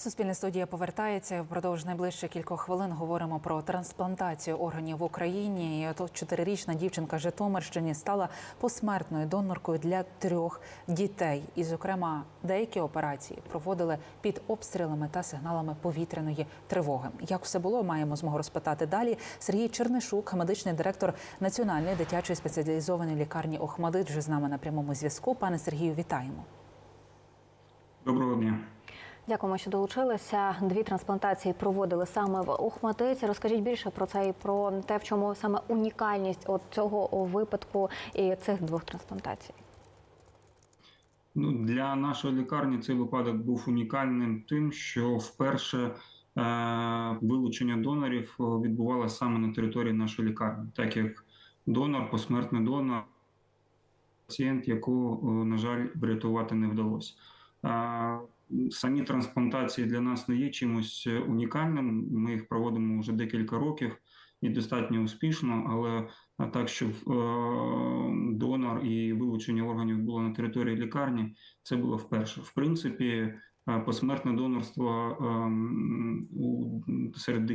Суспільна студія повертається. Впродовж найближчих кількох хвилин говоримо про трансплантацію органів в Україні. І от чотирирічна дівчинка Житомирщині стала посмертною доноркою для трьох дітей. І, зокрема, деякі операції проводили під обстрілами та сигналами повітряної тривоги. Як все було, маємо змогу розпитати далі. Сергій Чернишук, медичний директор Національної дитячої спеціалізованої лікарні Охмадит, вже з нами на прямому зв'язку. Пане Сергію, вітаємо. Доброго дня. Дякуємо, що долучилися. Дві трансплантації проводили саме в Охматиці. Розкажіть більше про це і про те, в чому саме унікальність от цього випадку і цих двох трансплантацій. Ну, для нашої лікарні цей випадок був унікальним тим, що вперше е, вилучення донорів е, відбувалося саме на території нашої лікарні, так як донор, посмертний донор, пацієнт, якого, е, на жаль, врятувати не вдалося. Е, Самі трансплантації для нас не є чимось унікальним. Ми їх проводимо вже декілька років і достатньо успішно, але так, щоб е, донор і вилучення органів було на території лікарні, це було вперше. В принципі, е, посмертне донорство е, серед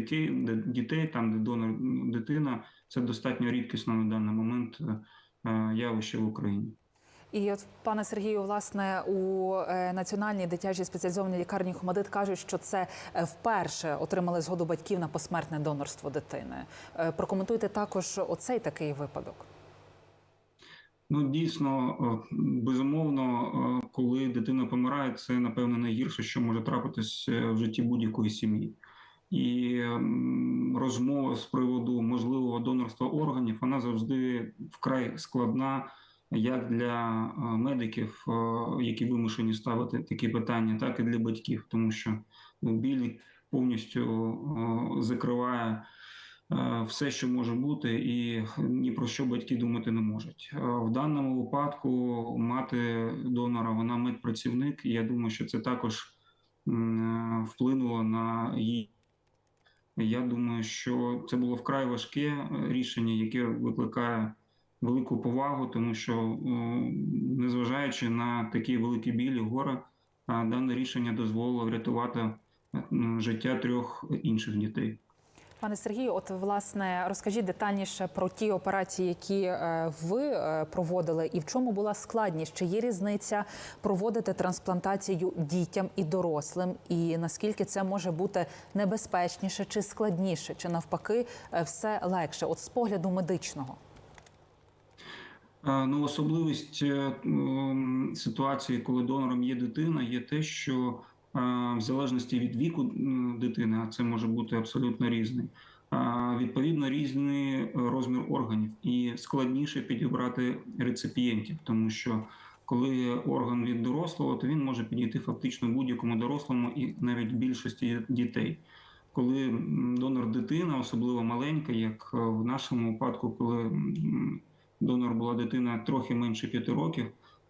дітей, там де донор дитина, це достатньо рідкісно на даний момент е, явище в Україні. І от пане Сергію, власне, у е, національній дитячій спеціалізованій лікарні Хомадит кажуть, що це е, вперше отримали згоду батьків на посмертне донорство дитини. Е, Прокоментуйте також оцей такий випадок. Ну, дійсно, безумовно, коли дитина помирає, це напевно найгірше, що може трапитись в житті будь-якої сім'ї. І розмова з приводу можливого донорства органів вона завжди вкрай складна, як для е, медиків, е, які вимушені ставити такі питання, так і для батьків, тому що ну, біль повністю е, закриває все, що може бути, і ні про що батьки думати не можуть. В даному випадку мати донора, вона медпрацівник, і я думаю, що це також вплинуло на її. Я думаю, що це було вкрай важке рішення, яке викликає велику повагу, тому що, е, незважаючи на такі великі білі горе, е, дане рішення дозволило врятувати е, життя трьох інших дітей. Пане Сергію, от власне розкажіть детальніше про ті операції, які ви проводили, і в чому була складність? Чи є різниця проводити трансплантацію дітям і дорослим? І наскільки це може бути небезпечніше чи складніше, чи навпаки все легше? От з погляду медичного. Е, Ну, особливість е, ситуації, коли донором є дитина, є те, що е, в залежності від віку дитини, а це може бути абсолютно різний, відповідно різний розмір органів і складніше підібрати реципієнтів, тому що коли орган від дорослого, то він може підійти фактично будь-якому дорослому і навіть більшості дітей. Коли донор дитина, особливо маленька, як в нашому випадку, коли донор була дитина трохи менше п'яти років,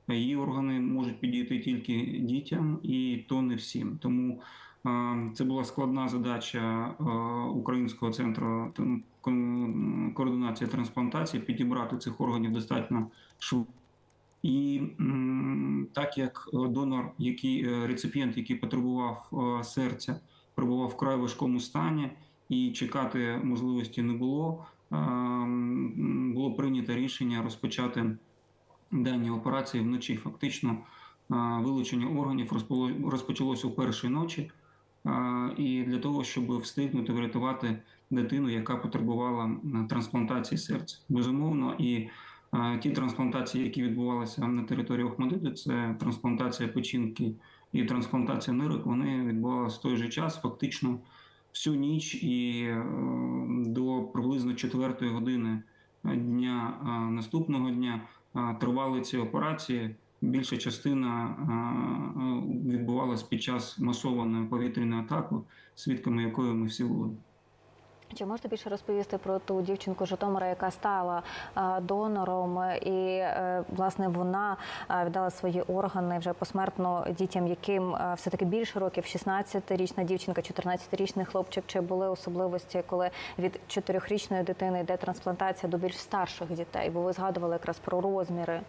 її органи можуть підійти тільки дітям, і то не всім. Тому це була складна задача Українського центру координації трансплантації підібрати цих органів достатньо швидко. І так як е, донор, який е, реципієнт, який потребував е, серця, перебував в вкрай важкому стані, і чекати можливості не було. Було прийнято рішення розпочати дані операції вночі. Фактично, вилучення органів розпочалося у першій ночі. І для того, щоб встигнути врятувати дитину, яка потребувала трансплантації серця, безумовно, і ті трансплантації, які відбувалися на території Охмадиту, це трансплантація печінки і трансплантація нирок, вони відбувалися в той же час, фактично всю ніч і е, до приблизно четвертої години дня е, наступного дня е, тривали ці операції. Більша частина е, е, відбувалась під час масованої повітряної атаки, свідками якої ми всі були. Чи можете більше розповісти про ту дівчинку Житомира, яка стала е, донором, і е, власне вона е, віддала свої органи вже посмертно дітям, яким все таки більше років 16-річна дівчинка, 14-річний хлопчик. Чи були особливості, коли від 4-річної дитини йде трансплантація до більш старших дітей? Бо ви згадували якраз про розміри.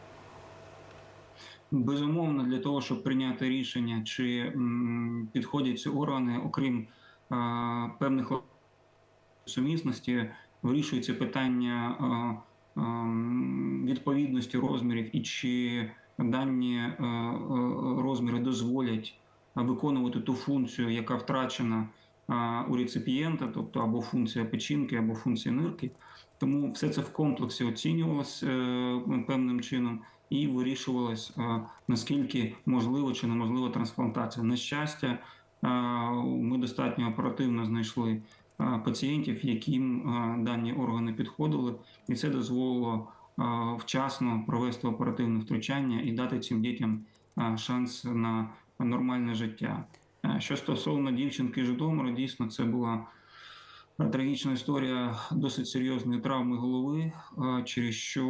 Безумовно, для того, щоб прийняти рішення, чи підходять ці органи, окрім певних сумісності, вирішується питання е, ем, відповідності розмірів і чи дані е, е, розміри дозволять виконувати ту функцію, яка втрачена е, у реципієнта, тобто або функція печінки, або функція нирки. Тому все це в комплексі оцінювалося е, певним чином і вирішувалось, е, наскільки можливо чи неможлива трансплантація. На щастя, е, ми достатньо оперативно знайшли е, пацієнтів, яким е, дані органи підходили, і це дозволило е, вчасно провести оперативне втручання і дати цим дітям е, шанс на нормальне життя. Е, Що стосовно дівчинки Житомира, дійсно це була трагічна історія досить серйозної травми голови, е, через що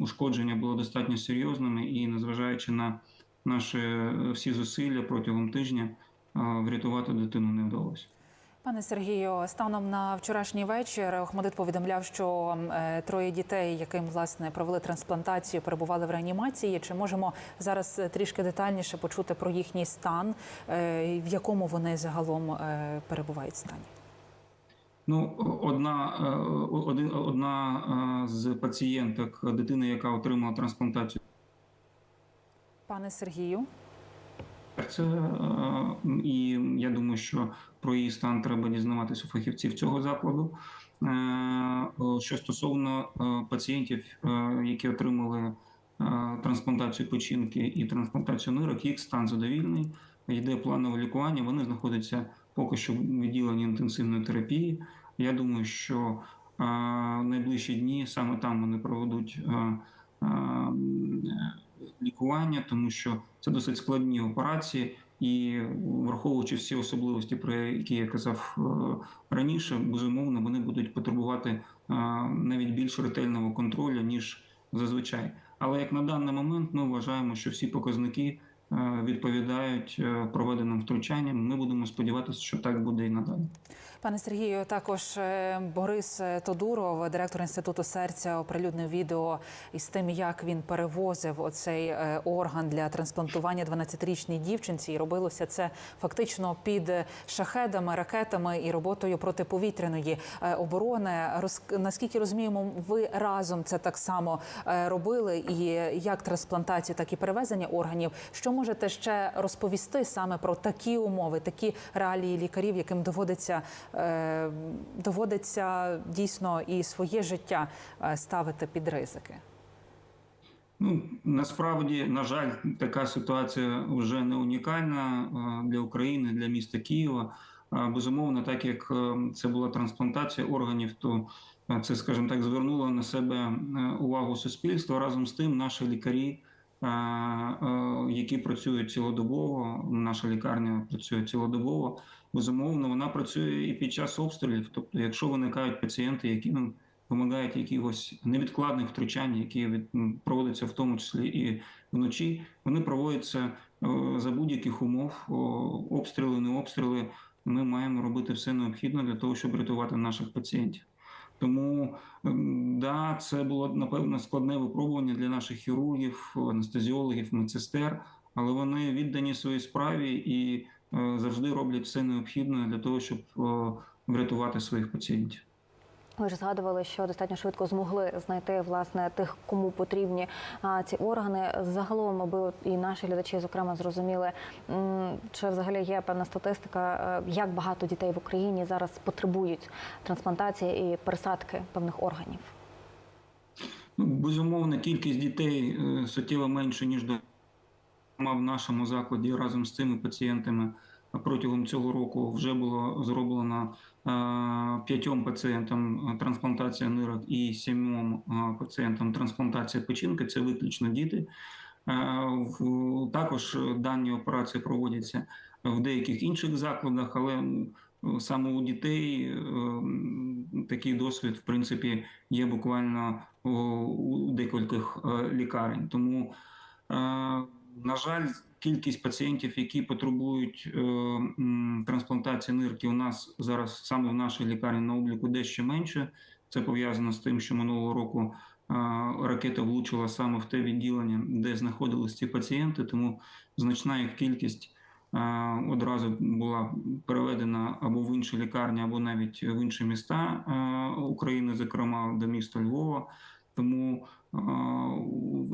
ушкодження було достатньо серйозними, і незважаючи на наші е, всі зусилля протягом тижня, е, врятувати дитину не вдалося. Пане Сергію, станом на вчорашній вечір Охмадит повідомляв, що е, троє дітей, яким власне провели трансплантацію, перебували в реанімації. Чи можемо зараз е, трішки детальніше почути про їхній стан, е, в якому вони загалом перебувають стані? Ну, одна, один, одна з пацієнток, дитина, яка отримала трансплантацію Пане Сергію, серця, е, і я думаю, що про її стан треба дізнаватися у фахівців цього закладу. Е, Що стосовно е, пацієнтів, е, які отримали е, трансплантацію печінки і трансплантацію нирок, їх стан задовільний, йде планове лікування. Вони знаходяться поки що в відділенні інтенсивної терапії. Я думаю, що е, в найближчі дні саме там вони проведуть е, е, лікування, тому що це досить складні операції, і враховуючи всі особливості, про які я казав е, раніше, безумовно, вони будуть потребувати е, навіть більш ретельного контролю ніж зазвичай. Але як на даний момент ми вважаємо, що всі показники відповідають е, проведеним втручанням. Ми будемо сподіватися, що так буде і надалі. Пане Сергію, також е, Борис Тодуров, директор інституту серця, оприлюднив відео із тим, як він перевозив оцей е, орган для трансплантування 12-річній дівчинці. І робилося це фактично під шахедами, ракетами і роботою протиповітряної е, оборони. Роз- наскільки розуміємо, ви разом це так само е, робили, і як трансплантацію, так і перевезення органів. Що можете ще розповісти саме про такі умови, такі реалії лікарів, яким доводиться е, доводиться дійсно і своє життя е, ставити під ризики? Ну насправді, на жаль, така ситуація вже не унікальна е, для України, для міста Києва. Е, Безумовно, так як це була трансплантація органів, то це, скажімо так, звернуло на себе увагу суспільства. Разом з тим, наші лікарі, які працюють цілодобово, наша лікарня працює цілодобово. Безумовно, вона працює і під час обстрілів. Тобто, якщо виникають пацієнти, які ну, вимагають якихось невідкладних втручань, які від, проводяться в тому числі і вночі, вони проводяться е, за будь-яких умов, обстріли, не обстріли. Ми маємо робити все необхідне для того, щоб рятувати наших пацієнтів. Тому ем, да, це було напевно складне випробування для наших хірургів, анестезіологів, медсестер, але вони віддані своїй справі і е, завжди роблять все необхідне для того, щоб е, врятувати своїх пацієнтів. Ви ж згадували, що достатньо швидко змогли знайти власне тих, кому потрібні ці органи. Загалом, аби і наші глядачі, зокрема, зрозуміли, чи взагалі є певна статистика, е, як багато дітей в Україні зараз потребують трансплантації і пересадки певних органів. Ну, безумовно, кількість дітей е, суттєво менше, ніж до в нашому закладі разом з цими пацієнтами протягом цього року вже було зроблено е, п'ятьом пацієнтам трансплантація нирок і сімом е, пацієнтам трансплантація печінки. Це виключно діти. Е, Також дані операції проводяться в деяких інших закладах, але саме у дітей е, такий досвід, в принципі, є буквально у- декількох е, лікарень. Тому, е, на жаль, кількість пацієнтів, які потребують е, трансплантації нирки, у нас зараз саме в нашій лікарні на обліку дещо менше. Це пов'язано з тим, що минулого року ракета влучила саме в те відділення, де знаходились ці пацієнти, тому значна їх кількість е, одразу була переведена або в інші лікарні, або навіть в інші міста е, України, зокрема до міста Львова. Тому е,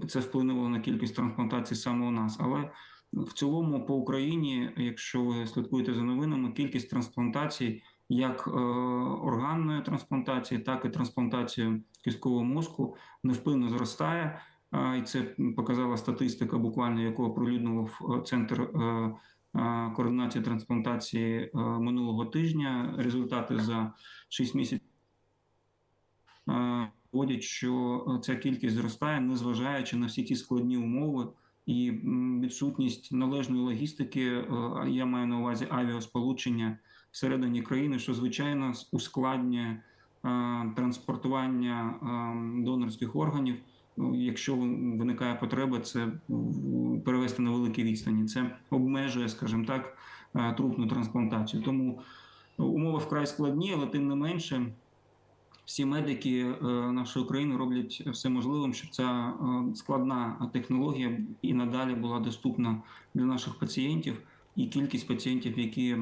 це вплинуло на кількість трансплантацій саме у нас. Але в цілому по Україні, якщо ви слідкуєте за новинами, кількість трансплантацій як е, органної трансплантації, так і трансплантації кісткового мозку невпинно зростає. І це показала статистика, буквально яку оприлюднив е, центр е, координації трансплантації минулого тижня. Результати за 6 місяців доводять, що е, ця кількість зростає, незважаючи на всі ті складні умови і відсутність належної логістики. е, Я маю на увазі авіасполучення всередині країни, що звичайно ускладнює е, транспортування донорських органів. Ну, Якщо виникає потреба, це перевести на великі відстані. Це обмежує, скажімо так, трупну трансплантацію. Тому умови вкрай складні, але тим не менше. Всі медики е, нашої країни роблять все можливим, щоб ця е, складна технологія і надалі була доступна для наших пацієнтів. І кількість пацієнтів, які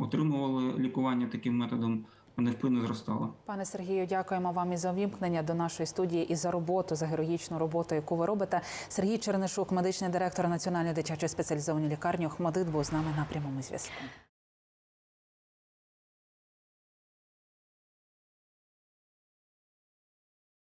отримували лікування таким методом, невпинно зростала. Пане Сергію, дякуємо вам і за вімкнення до нашої студії і за роботу, за героїчну роботу, яку ви робите. Сергій Чернишук, медичний директор Національної дитячої спеціалізованої лікарні Охмадит, був з нами на прямому зв'язку.